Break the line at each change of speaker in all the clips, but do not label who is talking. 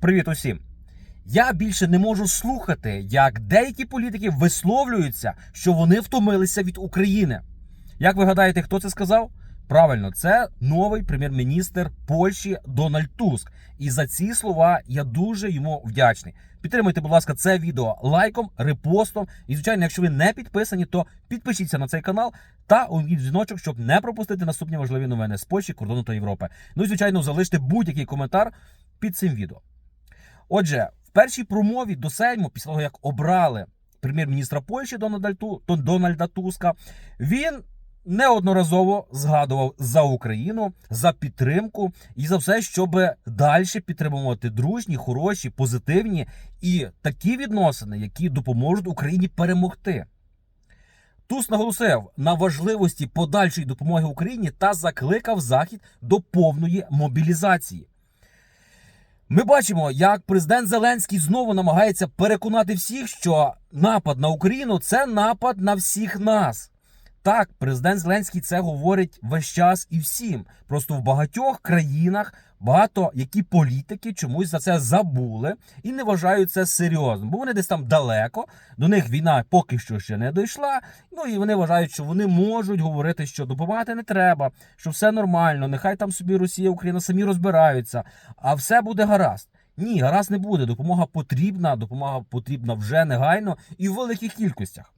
Привіт усім! Я більше не можу слухати, як деякі політики висловлюються, що вони втомилися від України. Як ви гадаєте, хто це сказав? Правильно, це новий прем'єр-міністр Польщі Дональд Туск. І за ці слова я дуже йому вдячний. Підтримуйте, будь ласка, це відео лайком, репостом. І, звичайно, якщо ви не підписані, то підпишіться на цей канал та увійдіть дзвіночок, щоб не пропустити наступні важливі новини з Польщі, кордону та Європи. Ну і звичайно, залиште будь-який коментар під цим відео. Отже, в першій промові до Сейму, після того як обрали прем'єр-міністра Польщі Дональда, Туска, він неодноразово згадував за Україну, за підтримку і за все, щоб далі підтримувати дружні, хороші, позитивні і такі відносини, які допоможуть Україні перемогти. Туз наголосив на важливості подальшої допомоги Україні та закликав Захід до повної мобілізації. Ми бачимо, як президент Зеленський знову намагається переконати всіх, що напад на Україну це напад на всіх нас. Так, президент Зеленський це говорить весь час і всім. Просто в багатьох країнах багато які політики чомусь за це забули і не вважають це серйозним, бо вони десь там далеко, до них війна поки що ще не дійшла. Ну і вони вважають, що вони можуть говорити, що допомагати не треба, що все нормально, нехай там собі Росія, Україна самі розбираються, а все буде гаразд. Ні, гаразд не буде. Допомога потрібна, допомога потрібна вже негайно і в великих кількостях.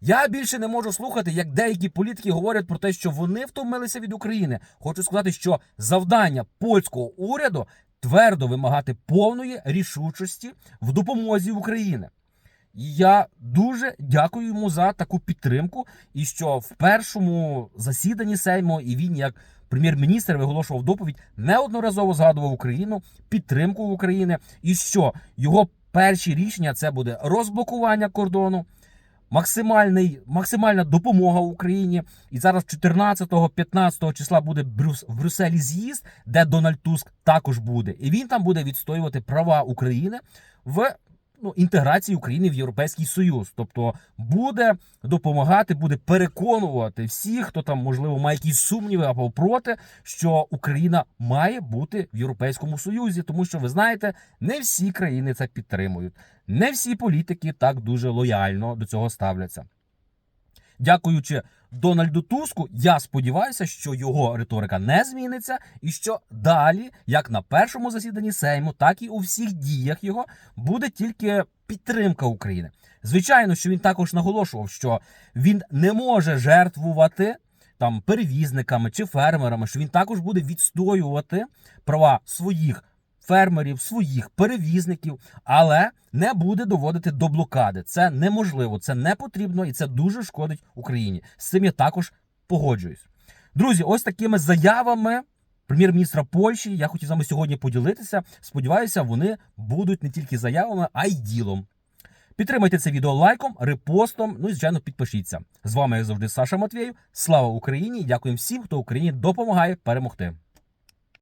Я більше не можу слухати, як деякі політики говорять про те, що вони втомилися від України. Хочу сказати, що завдання польського уряду твердо вимагати повної рішучості в допомозі України. І я дуже дякую йому за таку підтримку. І що в першому засіданні Сейму і він, як прем'єр-міністр, виголошував доповідь, неодноразово згадував Україну, підтримку України, і що його перші рішення це буде розблокування кордону максимальний, максимальна допомога Україні. І зараз 14-15 числа буде Брюс, в Брюсселі з'їзд, де Дональд Туск також буде. І він там буде відстоювати права України в ну, інтеграції України в Європейський Союз. Тобто буде допомагати, буде переконувати всіх, хто там можливо має якісь сумніви або проти, що Україна має бути в Європейському Союзі, тому що ви знаєте, не всі країни це підтримують. Не всі політики так дуже лояльно до цього ставляться. Дякуючи Дональду Туску, я сподіваюся, що його риторика не зміниться, і що далі, як на першому засіданні Сейму, так і у всіх діях його буде тільки підтримка України. Звичайно, що він також наголошував, що він не може жертвувати там перевізниками чи фермерами, що він також буде відстоювати права своїх фермерів, своїх перевізників, але не буде доводити до блокади. Це неможливо, це не потрібно і це дуже шкодить Україні. З цим я також погоджуюсь. Друзі, ось такими заявами. Прем'єр-міністра Польщі я хотів з вами сьогодні поділитися. Сподіваюся, вони будуть не тільки заявами, а й ділом. Підтримайте це відео лайком, репостом. Ну і звичайно, підпишіться. З вами як завжди Саша Матвєєв. Слава Україні! Дякуємо всім, хто Україні допомагає перемогти.